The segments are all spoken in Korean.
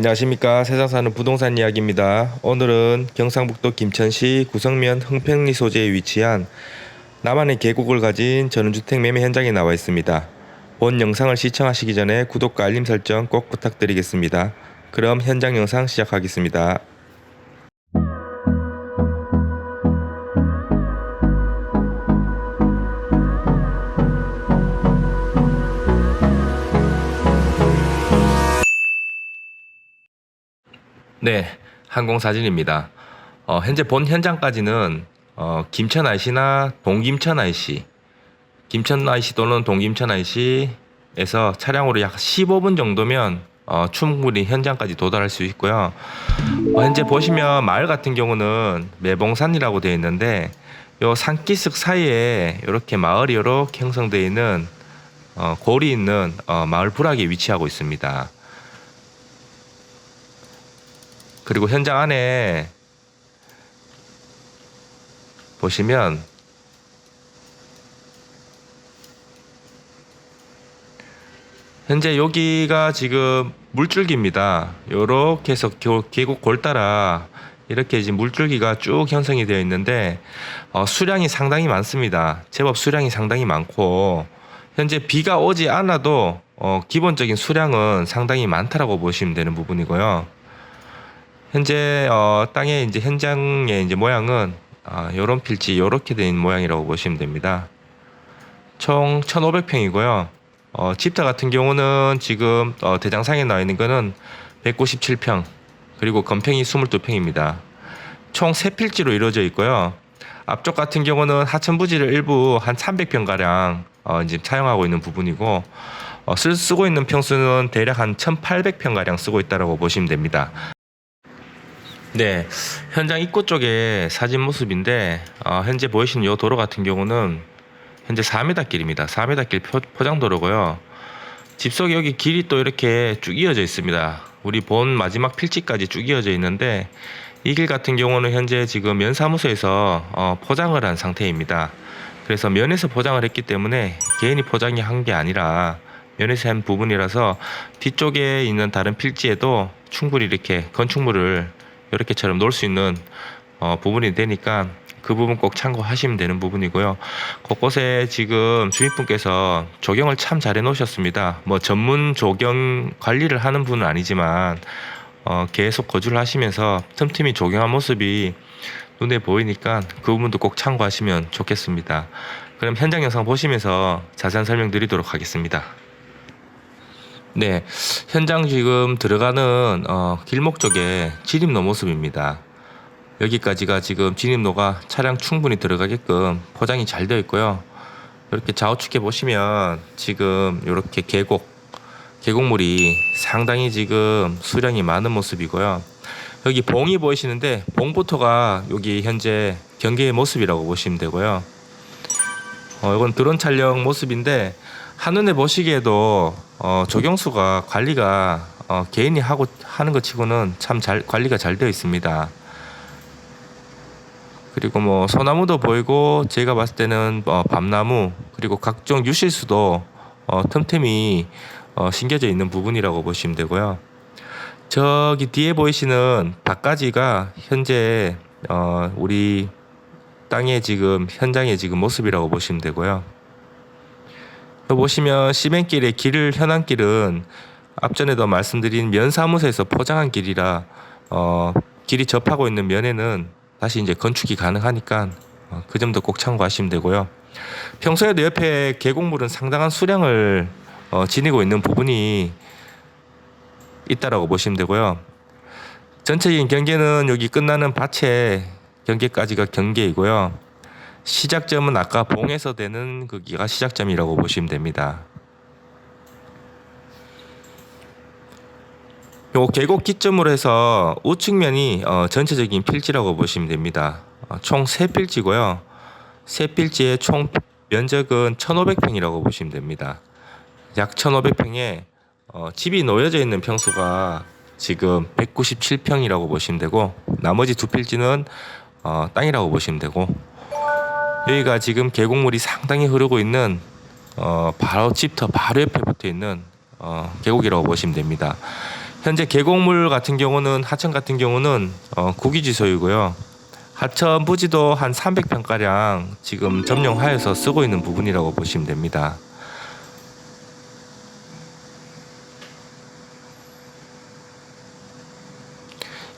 안녕하십니까 세상 사는 부동산 이야기입니다. 오늘은 경상북도 김천시 구성면 흥평리 소재에 위치한 나만의 계곡을 가진 전원주택 매매 현장에 나와 있습니다. 본 영상을 시청하시기 전에 구독과 알림 설정 꼭 부탁드리겠습니다. 그럼 현장 영상 시작하겠습니다. 네, 항공사진입니다. 어, 현재 본 현장까지는 어, 김천 IC나 동김천 IC, 김천 IC 또는 동김천 IC에서 차량으로 약 15분 정도면 어, 충분히 현장까지 도달할 수 있고요. 어, 현재 보시면 마을 같은 경우는 매봉산이라고 되어 있는데 요 산기슭 사이에 이렇게 마을이 이렇게 형성되어 있는 어, 골이 있는 어, 마을 부락에 위치하고 있습니다. 그리고 현장 안에 보시면 현재 여기가 지금 물줄기입니다. 요렇게 해서 교- 계곡 골 따라 이렇게 지금 물줄기가 쭉 형성이 되어 있는데 어, 수량이 상당히 많습니다. 제법 수량이 상당히 많고 현재 비가 오지 않아도 어, 기본적인 수량은 상당히 많다라고 보시면 되는 부분이고요. 현재 어, 땅의 이제 현장의 이제 모양은 아, 요런 필지 요렇게 된 모양이라고 보시면 됩니다. 총 1,500평이고요. 어, 집터 같은 경우는 지금 어, 대장상에 나와 있는 거는 197평 그리고 건평이 22평입니다. 총 3필지로 이루어져 있고요. 앞쪽 같은 경우는 하천 부지를 일부 한 300평 가량 어, 이제 사용하고 있는 부분이고 어, 쓸 쓰고 있는 평수는 대략 한 1,800평 가량 쓰고 있다라고 보시면 됩니다. 네, 현장 입구 쪽에 사진 모습인데 어, 현재 보이시는 이 도로 같은 경우는 현재 4m 길입니다. 4m 길 표, 포장도로고요. 집속 여기 길이 또 이렇게 쭉 이어져 있습니다. 우리 본 마지막 필지까지 쭉 이어져 있는데 이 길 같은 경우는 현재 지금 면 사무소에서 어, 포장을 한 상태입니다. 그래서 면에서 포장을 했기 때문에 개인이 포장이 한 게 아니라 면에서 한 부분이라서 뒤쪽에 있는 다른 필지에도 충분히 이렇게 건축물을 이렇게처럼 놓을 수 있는 어, 부분이 되니까 그 부분 꼭 참고하시면 되는 부분이고요. 곳곳에 지금 주인분께서 조경을 참 잘 해 놓으셨습니다. 뭐 전문 조경 관리를 하는 분은 아니지만 어, 계속 거주를 하시면서 틈틈이 조경한 모습이 눈에 보이니까 그 부분도 꼭 참고하시면 좋겠습니다. 그럼 현장 영상 보시면서 자세한 설명 드리도록 하겠습니다. 네, 현장 지금 들어가는 어, 길목 쪽에 진입로 모습입니다. 여기까지가 지금 진입로가 차량 충분히 들어가게끔 포장이 잘 되어 있고요. 이렇게 좌우측에 보시면 지금 이렇게 계곡, 계곡물이 상당히 지금 수량이 많은 모습이고요. 여기 봉이 보이시는데 봉부터가 여기 현재 경계의 모습이라고 보시면 되고요. 어, 이건 드론 촬영 모습인데 한눈에 보시기에도 어, 조경수가 관리가 어, 개인이 하고 하는 것 치고는 참 잘 관리가 잘 되어 있습니다. 그리고 뭐 소나무도 보이고 제가 봤을 때는 어, 밤나무 그리고 각종 유실수도 어, 틈틈이 어, 심겨져 있는 부분이라고 보시면 되고요. 저기 뒤에 보이시는 밭가지가 현재 어, 우리 땅의 지금 현장의 지금 모습이라고 보시면 되고요. 보시면 시멘길의 길을 현안길은 앞전에도 말씀드린 면사무소에서 포장한 길이라 어, 길이 접하고 있는 면에는 다시 이제 건축이 가능하니까 어, 그 점도 꼭 참고하시면 되고요. 평소에도 옆에 계곡물은 상당한 수량을 어, 지니고 있는 부분이 있다라고 보시면 되고요. 전체적인 경계는 여기 끝나는 밭의 경계까지가 경계이고요. 시작점은 아까 봉에서 되는 거기가 시작점이라고 보시면 됩니다. 요 계곡 기점으로 해서 우측면이 어, 전체적인 필지라고 보시면 됩니다. 어, 총세 필지고요. 세 필지의 총 면적은 1,500평이라고 보시면 됩니다. 약 1,500평에 어, 집이 놓여져 있는 평수가 지금 197평이라고 보시면 되고 나머지 두 필지는 어, 땅이라고 보시면 되고 여기가 지금 계곡물이 상당히 흐르고 있는 어, 바로 집터 바로 옆에 붙어 있는 어, 계곡이라고 보시면 됩니다. 현재 계곡물 같은 경우는 하천 같은 경우는 어, 국유지 소유고요. 하천 부지도 한 300평 가량 지금 점용하여서 쓰고 있는 부분이라고 보시면 됩니다.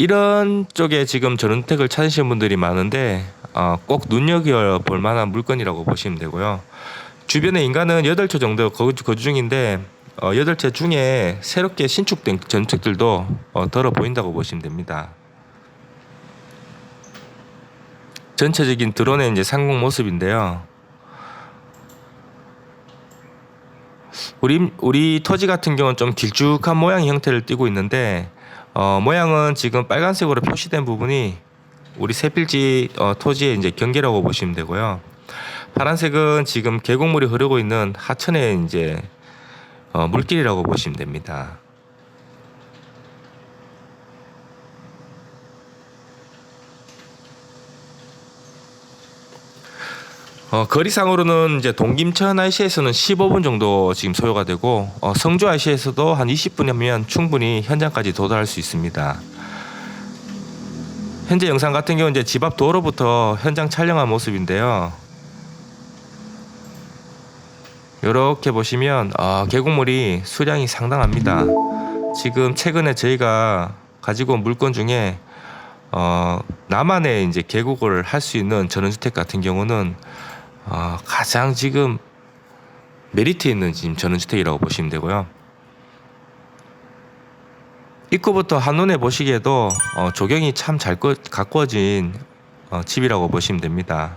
이런 쪽에 지금 전원택을 찾으시는 분들이 많은데 어, 꼭 눈여겨 볼 만한 물건이라고 보시면 되고요. 주변에 인간은 8채 정도 거주, 거주 중인데 어, 8채 중에 새롭게 신축된 전원택들도 어, 덜어 보인다고 보시면 됩니다. 전체적인 드론의 이제 상공 모습인데요. 우리 우리 토지 같은 경우는 좀 길쭉한 모양 형태를 띠고 있는데 어, 모양은 지금 빨간색으로 표시된 부분이 우리 세필지 어, 토지의 이제 경계라고 보시면 되고요. 파란색은 지금 계곡물이 흐르고 있는 하천의 이제 어, 물길이라고 보시면 됩니다. 어, 거리상으로는 이제 동김천 IC에서는 15분 정도 지금 소요가 되고 어, 성주 IC에서도 한 20분이면 충분히 현장까지 도달할 수 있습니다. 현재 영상 같은 경우 이제 집 앞 도로부터 현장 촬영한 모습인데요. 이렇게 보시면 어, 계곡물이 수량이 상당합니다. 지금 최근에 저희가 가지고 온 물건 중에 어, 나만의 이제 계곡을 할 수 있는 전원주택 같은 경우는 어, 가장 지금 메리트 있는 지금 전원주택이라고 보시면 되고요. 입구부터 한눈에 보시기에도 어, 조경이 참 잘 가꾸어진 어, 집이라고 보시면 됩니다.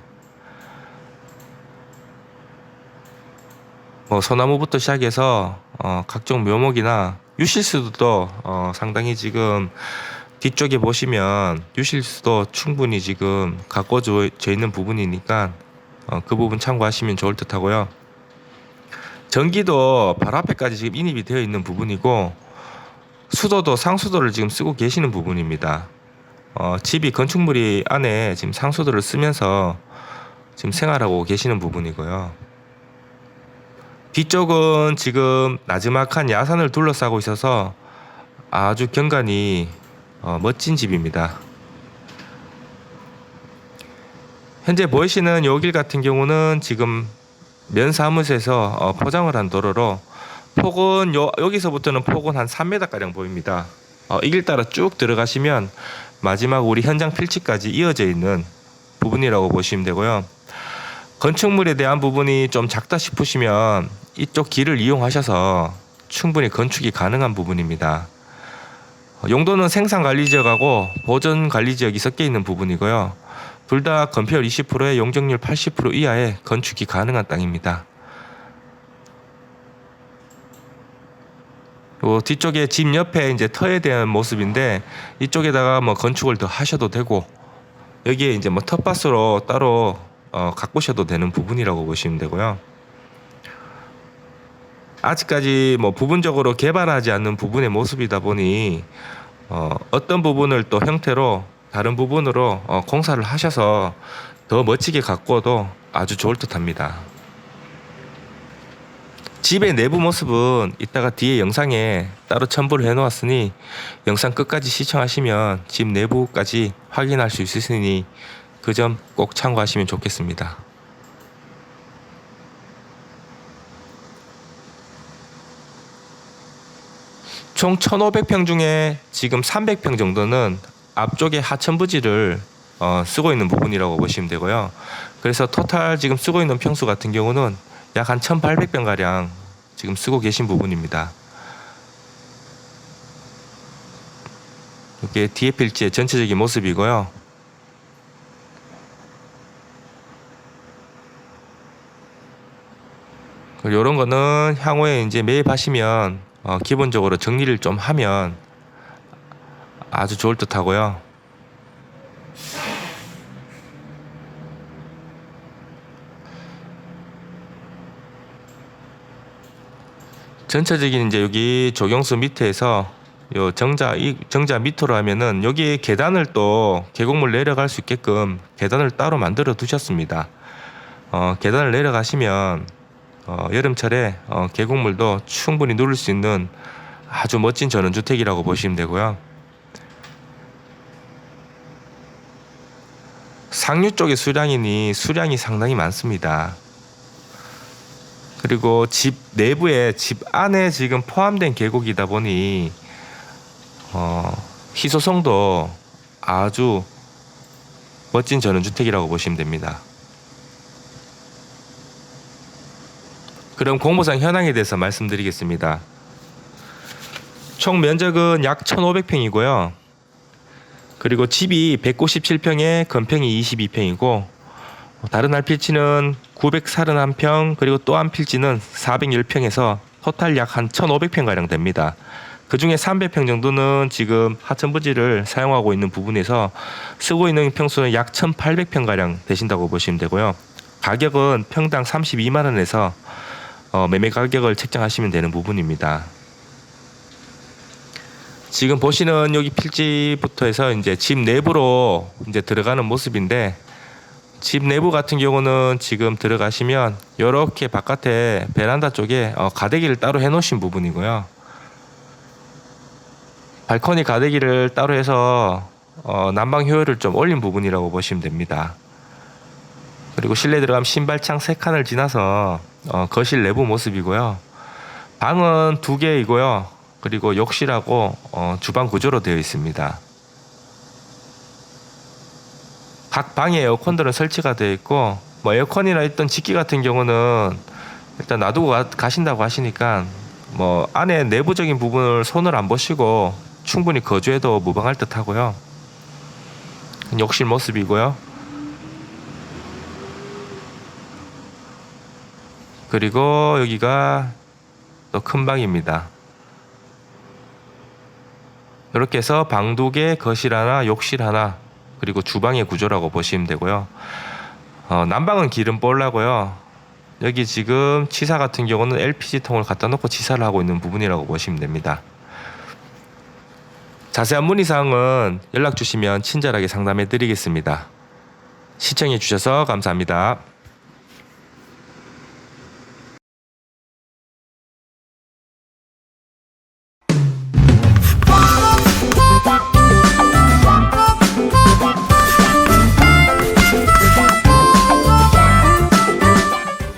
뭐 소나무부터 시작해서 어, 각종 묘목이나 유실수도 어, 상당히 지금 뒤쪽에 보시면 유실수도 충분히 지금 가꿔져 있는 부분이니까 어, 그 부분 참고하시면 좋을 듯 하고요. 전기도 바로 앞에까지 지금 인입이 되어 있는 부분이고 수도도 상수도를 지금 쓰고 계시는 부분입니다. 어, 집이 건축물이 안에 지금 상수도를 쓰면서 지금 생활하고 계시는 부분이고요. 뒤쪽은 지금 나지막한 야산을 둘러싸고 있어서 아주 경관이 어, 멋진 집입니다. 현재 보이시는 요길 같은 경우는 지금 면 사무소에서 어, 포장을 한 도로로 폭은 요, 여기서부터는 폭은 한 3m 가량 보입니다. 어, 이 길 따라 쭉 들어가시면 마지막 우리 현장 필지까지 이어져 있는 부분이라고 보시면 되고요. 건축물에 대한 부분이 좀 작다 싶으시면 이쪽 길을 이용하셔서 충분히 건축이 가능한 부분입니다. 어, 용도는 생산 관리 지역하고 보존 관리 지역이 섞여 있는 부분이고요. 둘 다 건폐율 20%에 용적률 80% 이하의 건축이 가능한 땅입니다. 요 뒤쪽에 집 옆에 이제 터에 대한 모습인데 이쪽에다가 뭐 건축을 더 하셔도 되고 여기에 이제 뭐 텃밭으로 따로 어, 가꾸셔도 되는 부분이라고 보시면 되고요. 아직까지 뭐 부분적으로 개발하지 않는 부분의 모습이다 보니 어, 어떤 부분을 또 형태로 다른 부분으로 어, 공사를 하셔서 더 멋지게 가꾸어도 아주 좋을 듯합니다. 집의 내부 모습은 이따가 뒤에 영상에 따로 첨부를 해놓았으니 영상 끝까지 시청하시면 집 내부까지 확인할 수 있으니 그 점 꼭 참고하시면 좋겠습니다. 총 1,500평 중에 지금 300평 정도는 앞쪽에 하천 부지를 어, 쓰고 있는 부분이라고 보시면 되고요. 그래서 토탈 지금 쓰고 있는 평수 같은 경우는 약 한 1,800평 가량 지금 쓰고 계신 부분입니다. 이게 뒤에 필지의 전체적인 모습이고요. 이런 거는 향후에 이제 매입하시면 어, 기본적으로 정리를 좀 하면 아주 좋을 듯 하고요. 전체적인 이제 여기 조경수 밑에서 요 정자 이 정자 밑으로 하면은 여기 계단을 또 계곡물 내려갈 수 있게끔 계단을 따로 만들어 두셨습니다. 어, 계단을 내려가시면 어, 여름철에 어, 계곡물도 충분히 누릴 수 있는 아주 멋진 전원주택이라고 보시면 되고요. 상류 쪽에 수량이니 수량이 상당히 많습니다. 그리고 집 내부에 집 안에 지금 포함된 계곡이다 보니 어, 희소성도 아주 멋진 전원주택이라고 보시면 됩니다. 그럼 공모상 현황에 대해서 말씀드리겠습니다. 총 면적은 약 1,500평이고요. 그리고 집이 197평에 건평이 22평이고 다른 알필지는 931평 그리고 또 한 필지는 410평에서 토탈 약 한 1,500평 가량 됩니다. 그 중에 300평 정도는 지금 하천 부지를 사용하고 있는 부분에서 쓰고 있는 평수는 약 1,800평 가량 되신다고 보시면 되고요. 가격은 평당 32만 원에서 어, 매매 가격을 책정하시면 되는 부분입니다. 지금 보시는 여기 필지부터 해서 이제 집 내부로 이제 들어가는 모습인데 집 내부 같은 경우는 지금 들어가시면 이렇게 바깥에 베란다 쪽에 어, 가대기를 따로 해놓으신 부분이고요. 발코니 가대기를 따로 해서 어, 난방 효율을 좀 올린 부분이라고 보시면 됩니다. 그리고 실내 들어가면 신발창 세 칸을 지나서 어, 거실 내부 모습이고요. 방은 두 개이고요. 그리고 욕실하고 어, 주방 구조로 되어 있습니다. 각 방에 에어컨들은 설치가 되어 있고 뭐 에어컨이나 있던 직기 같은 경우는 일단 놔두고 가, 가신다고 하시니까 뭐 안에 내부적인 부분을 손을 안 보시고 충분히 거주해도 무방할 듯 하고요. 욕실 모습이고요. 그리고 여기가 또 큰 방입니다. 이렇게 해서 방두 개, 거실 하나, 욕실 하나, 그리고 주방의 구조라고 보시면 되고요. 어, 난방은 기름 볼라고요. 여기 지금 치사 같은 경우는 LPG 통을 갖다 놓고 치사를 하고 있는 부분이라고 보시면 됩니다. 자세한 문의 사항은 연락 주시면 친절하게 상담해 드리겠습니다. 시청해 주셔서 감사합니다.